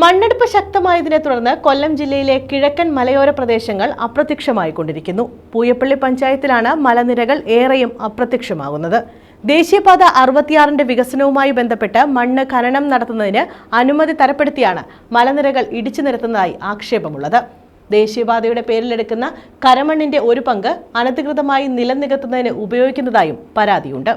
മണ്ണെടുപ്പ് ശക്തമായതിനെ തുടർന്ന് കൊല്ലം ജില്ലയിലെ കിഴക്കൻ മലയോര പ്രദേശങ്ങൾ അപ്രത്യക്ഷമായിക്കൊണ്ടിരിക്കുന്നു. പൂയപ്പള്ളി പഞ്ചായത്തിലാണ് മലനിരകൾ ഏറെയും അപ്രത്യക്ഷമാകുന്നത്. ദേശീയപാത അറുപത്തിയാറിന്റെ വികസനവുമായി ബന്ധപ്പെട്ട് മണ്ണ് ഖനനം നടത്തുന്നതിന് അനുമതി തരപ്പെടുത്തിയാണ് മലനിരകൾ ഇടിച്ചു നിരത്തുന്നതായി ആക്ഷേപമുള്ളത്. ദേശീയപാതയുടെ പേരിലെടുക്കുന്ന കരമണ്ണിന്റെ ഒരു പങ്ക് അനധികൃതമായി നിലം നികത്തുന്നതിന് ഉപയോഗിക്കുന്നതായും പരാതിയുണ്ട്.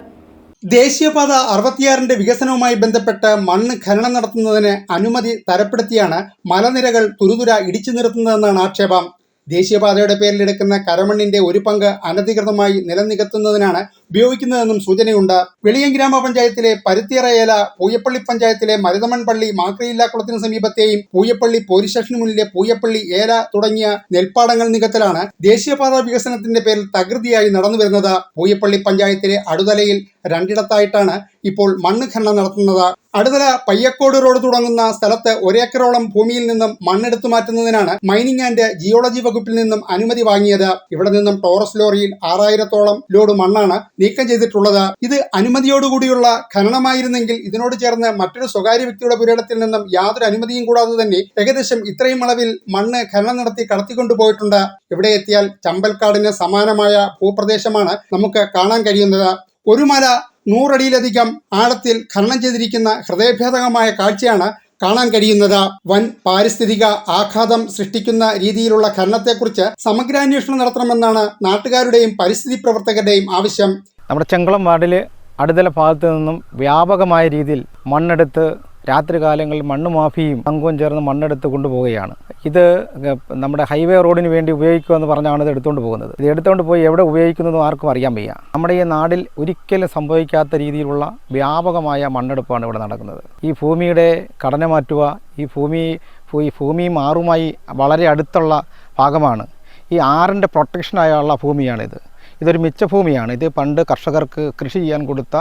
ദേശീയപാത അറുപത്തിയാറിന്റെ വികസനവുമായി ബന്ധപ്പെട്ട് മണ്ണ് ഖനനം നടത്തുന്നതിന് അനുമതി തരപ്പെടുത്തിയാണ് മലനിരകൾ തുരുതുര ഇടിച്ചു നിർത്തുന്നതെന്നാണ് ആക്ഷേപം. ദേശീയപാതയുടെ പേരിൽ പേരിലെടുക്കുന്ന കരമണ്ണിന്റെ ഒരു പങ്ക് അനധികൃതമായി നിലനികത്തുന്നതിനാണ് ഉപയോഗിക്കുന്നതെന്നും സൂചനയുണ്ട്. വെളിയം ഗ്രാമപഞ്ചായത്തിലെ പരുത്തിയറയേല പൂയപ്പള്ളി പഞ്ചായത്തിലെ മരുതമൺ പള്ളി മാക്രിയില്ലാക്കുളത്തിന് സമീപത്തെയും പൂയപ്പള്ളി പോലീസ് സ്റ്റേഷന് മുന്നിലെ പൂയപ്പള്ളി ഏല തുടങ്ങിയ നെൽപ്പാടങ്ങൾ നികത്തലാണ് ദേശീയപാത വികസനത്തിന്റെ പേരിൽ തകൃതിയായി നടന്നു വരുന്നത് പൂയപ്പള്ളി പഞ്ചായത്തിലെ അടുതലയിൽ രണ്ടിടത്തായിട്ടാണ് ഇപ്പോൾ മണ്ണ് ഖനനം നടത്തുന്നത്. അടുതല പയ്യക്കോട് റോഡ് തുടങ്ങുന്ന സ്ഥലത്ത് ഒരേക്കറോളം ഭൂമിയിൽ നിന്നും മണ്ണെടുത്തു മാറ്റുന്നതിനാണ് മൈനിങ് ആൻഡ് ജിയോളജി വകുപ്പിൽ നിന്നും അനുമതി വാങ്ങിയത്. ഇവിടെ നിന്നും ടോറസ് ലോറിയിൽ ആറായിരത്തോളം ലോഡ് മണ്ണാണ് നീക്കം ചെയ്തിട്ടുള്ളത്. ഇത് അനുമതിയോടുകൂടിയുള്ള ഖനനമായിരുന്നെങ്കിൽ ഇതിനോട് ചേർന്ന് മറ്റൊരു സ്വകാര്യ വ്യക്തിയുടെ പുരയിടത്തിൽ നിന്നും യാതൊരു അനുമതിയും കൂടാതെ തന്നെ ഏകദേശം ഇത്രയും അളവിൽ മണ്ണ് ഖനനം നടത്തി കടത്തിക്കൊണ്ടുപോയിട്ടുണ്ട് ഇവിടെ എത്തിയാൽ ചമ്പൽക്കാടിന് സമാനമായ ഭൂപ്രദേശമാണ് നമുക്ക് കാണാൻ കഴിയുന്നത്. ഒരു മല നൂറടിയിലധികം ആഴത്തിൽ ഖനനം ചെയ്തിരിക്കുന്ന ഹൃദയഭേദകമായ കാഴ്ചയാണ് കാണാൻ കഴിയുന്നത്. വൻ പാരിസ്ഥിതിക ആഘാതം സൃഷ്ടിക്കുന്ന രീതിയിലുള്ള ഖനനത്തെക്കുറിച്ച് സമഗ്രാന്വേഷണം നടത്തണമെന്നാണ് നാട്ടുകാരുടെയും പരിസ്ഥിതി പ്രവർത്തകരുടെയും ആവശ്യം. നമ്മുടെ ചെങ്കളം വാർഡിൽ അടുത്തല ഭാഗത്തു നിന്നും വ്യാപകമായ രീതിയിൽ മണ്ണെടുത്ത് രാത്രികാലങ്ങളിൽ മണ്ണ് മാഫിയും ചേർന്ന് മണ്ണെടുത്ത് കൊണ്ടുപോവുകയാണ്. ഇത് നമ്മുടെ ഹൈവേ റോഡിന് വേണ്ടി ഉപയോഗിക്കുക എന്ന് പറഞ്ഞാണ് ഇത് എടുത്തുകൊണ്ട് പോകുന്നത്. ഇത് എടുത്തുകൊണ്ട് പോയി എവിടെ ഉപയോഗിക്കുന്നതും ആർക്കും അറിയാൻ വയ്യ. നമ്മുടെ ഈ നാടിൽ ഒരിക്കലും സംഭവിക്കാത്ത രീതിയിലുള്ള വ്യാപകമായ മണ്ണെടുപ്പാണ് ഇവിടെ നടക്കുന്നത്. ഈ ഭൂമിയുടെ ഘടന മാറ്റുക ഈ ഭൂമി ഈ ഭൂമി മാറുമായി വളരെ അടുത്തുള്ള ഭാഗമാണ്. ഈ ആറിന്റെ പ്രൊട്ടക്ഷനായുള്ള ഭൂമിയാണിത്. ഇതൊരു മിച്ചഭൂമിയാണ്. ഇത് പണ്ട് കർഷകർക്ക് കൃഷി ചെയ്യാൻ കൊടുത്ത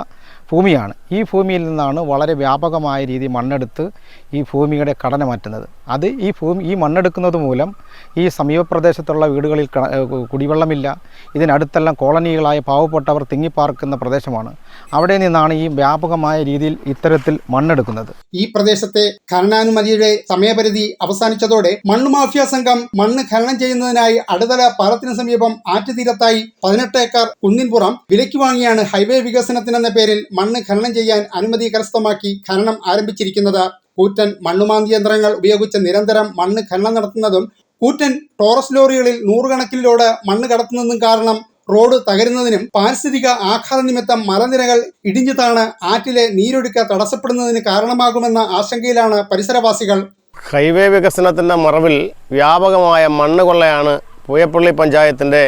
ഭൂമിയാണ്. ഈ ഭൂമിയിൽ നിന്നാണ് വളരെ വ്യാപകമായ രീതി മണ്ണെടുത്ത് ഈ ഭൂമിയുടെ ഘടന മാറ്റുന്നത്. അത് ഈ ഭൂമി ഈ മണ്ണെടുക്കുന്നത് മൂലം ഈ സമീപപ്രദേശത്തുള്ള വീടുകളിൽ കുടിവെള്ളമില്ല. ഇതിനടുത്തെല്ലാം കോളനികളായ പാവപ്പെട്ടവർ തിങ്ങിപ്പാർക്കുന്ന പ്രദേശമാണ്. അവിടെ നിന്നാണ് ഈ വ്യാപകമായ രീതിയിൽ ഇത്തരത്തിൽ മണ്ണെടുക്കുന്നത്. ഈ പ്രദേശത്തെ ഖനനാനുമതിയുടെ സമയപരിധി അവസാനിച്ചതോടെ മണ്ണ് മാഫിയ സംഘം മണ്ണ് ഖനനം ചെയ്യുന്നതിനായി അടുതല പാലത്തിന് സമീപം ആറ്റുതീരത്തായി പതിനെട്ട് ഏക്കർ കുന്നിൻപുറം വിലയ്ക്ക് വാങ്ങിയാണ് ഹൈവേ വികസനത്തിനെന്ന പേരിൽ മണ്ണ് ഖനനം ചെയ്യാൻ അനുമതി കരസ്ഥമാക്കി ഖനനം ആരംഭിച്ചിരിക്കുന്നത് കൂറ്റൻ മണ്ണുമാന്തി യന്ത്രങ്ങൾ ഉപയോഗിച്ച് നിരന്തരം മണ്ണ് ഖനനം നടത്തുന്നതും കൂറ്റൻ ടോറസ് ലോറികളിൽ നൂറുകണക്കിന് ലോഡ് മണ്ണ് കടത്തുന്നതും കാരണം റോഡ് തകരുന്നതിനും പാരിസ്ഥിതിക ആഘാത നിമിത്തം മലനിരകൾ ഇടിഞ്ഞു താണ് ആറ്റിലെ നീരൊഴുക്ക് തടസ്സപ്പെടുന്നതിന് കാരണമാകുമെന്ന ആശങ്കയിലാണ് പരിസരവാസികൾ. ഹൈവേ വികസനത്തിന്റെ മറവിൽ വ്യാപകമായ മണ്ണ് കൊള്ളയാണ് പൂയപ്പള്ളി പഞ്ചായത്തിന്റെ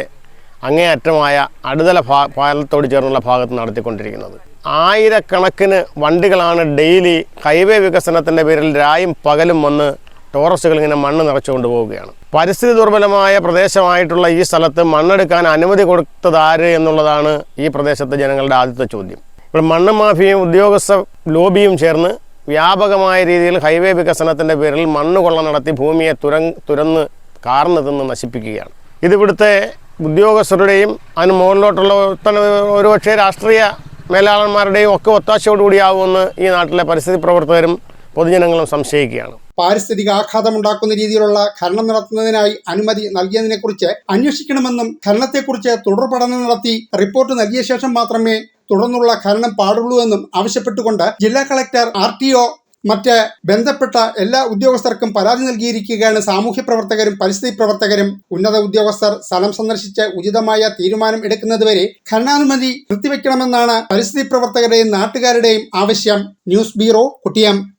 അങ്ങേയറ്റമായ അടുതല ഭാ പാലത്തോട് ചേർന്നുള്ള ഭാഗത്ത് നടത്തിക്കൊണ്ടിരിക്കുന്നത്. ആയിരക്കണക്കിന് വണ്ടികളാണ് ഡെയിലി ഹൈവേ വികസനത്തിന്റെ പേരിൽ രായും പകലും വന്ന് ടോറസുകൾ ഇങ്ങനെ മണ്ണ് നിറച്ചുകൊണ്ട് പോവുകയാണ്. പരിസ്ഥിതി ദുർബലമായ പ്രദേശമായിട്ടുള്ള ഈ സ്ഥലത്ത് മണ്ണെടുക്കാൻ അനുമതി കൊടുത്തതാര് എന്നുള്ളതാണ് ഈ പ്രദേശത്തെ ജനങ്ങളുടെ ആദ്യത്തെ ചോദ്യം. ഇവിടെ മണ്ണ് മാഫിയയും ഉദ്യോഗസ്ഥ ലോബിയും ചേർന്ന് വ്യാപകമായ രീതിയിൽ ഹൈവേ വികസനത്തിന്റെ പേരിൽ മണ്ണ് കൊള്ള നടത്തി ഭൂമിയെ തുര തുരന്ന് കാർന്ന് തിന്ന് നശിപ്പിക്കുകയാണ്. ഇതിവിടുത്തെ ഉദ്യോഗസ്ഥരുടെയും അതിന് മുകളിലോട്ടുള്ള ഒരുപക്ഷെ രാഷ്ട്രീയ മേലാളന്മാരുടെയും ഒക്കെ ഒത്താശയോടുകൂടിയാവുമെന്ന് ഈ നാട്ടിലെ പരിസ്ഥിതി പ്രവർത്തകരും പൊതുജനങ്ങളും സംശയിക്കുകയാണ്. പാരിസ്ഥിതിക ആഘാതമുണ്ടാക്കുന്ന രീതിയിലുള്ള ഖനനം നടത്തുന്നതിനായി അനുമതി നൽകിയതിനെക്കുറിച്ച് അന്വേഷിക്കണമെന്നും ഖനനത്തെക്കുറിച്ച് തുടർ പഠനം നടത്തി റിപ്പോർട്ട് നൽകിയ ശേഷം മാത്രമേ തുടർന്നുള്ള ഖനനം പാടുള്ളൂ എന്നും ആവശ്യപ്പെട്ടുകൊണ്ട് ജില്ലാ കളക്ടർ ആർ ടി ഒ മറ്റ് ബന്ധപ്പെട്ട എല്ലാ ഉദ്യോഗസ്ഥർക്കും പരാതി നൽകിയിരിക്കുകയാണ് സാമൂഹ്യ പ്രവർത്തകരും പരിസ്ഥിതി പ്രവർത്തകരും. ഉന്നത ഉദ്യോഗസ്ഥർ സ്ഥലം സന്ദർശിച്ച് ഉചിതമായ തീരുമാനം എടുക്കുന്നതുവരെ ഖനനാനുമതി നിർത്തിവെക്കണമെന്നാണ് പരിസ്ഥിതി പ്രവർത്തകരുടെയും നാട്ടുകാരുടെയും ആവശ്യം. News bureau Kuttiyam.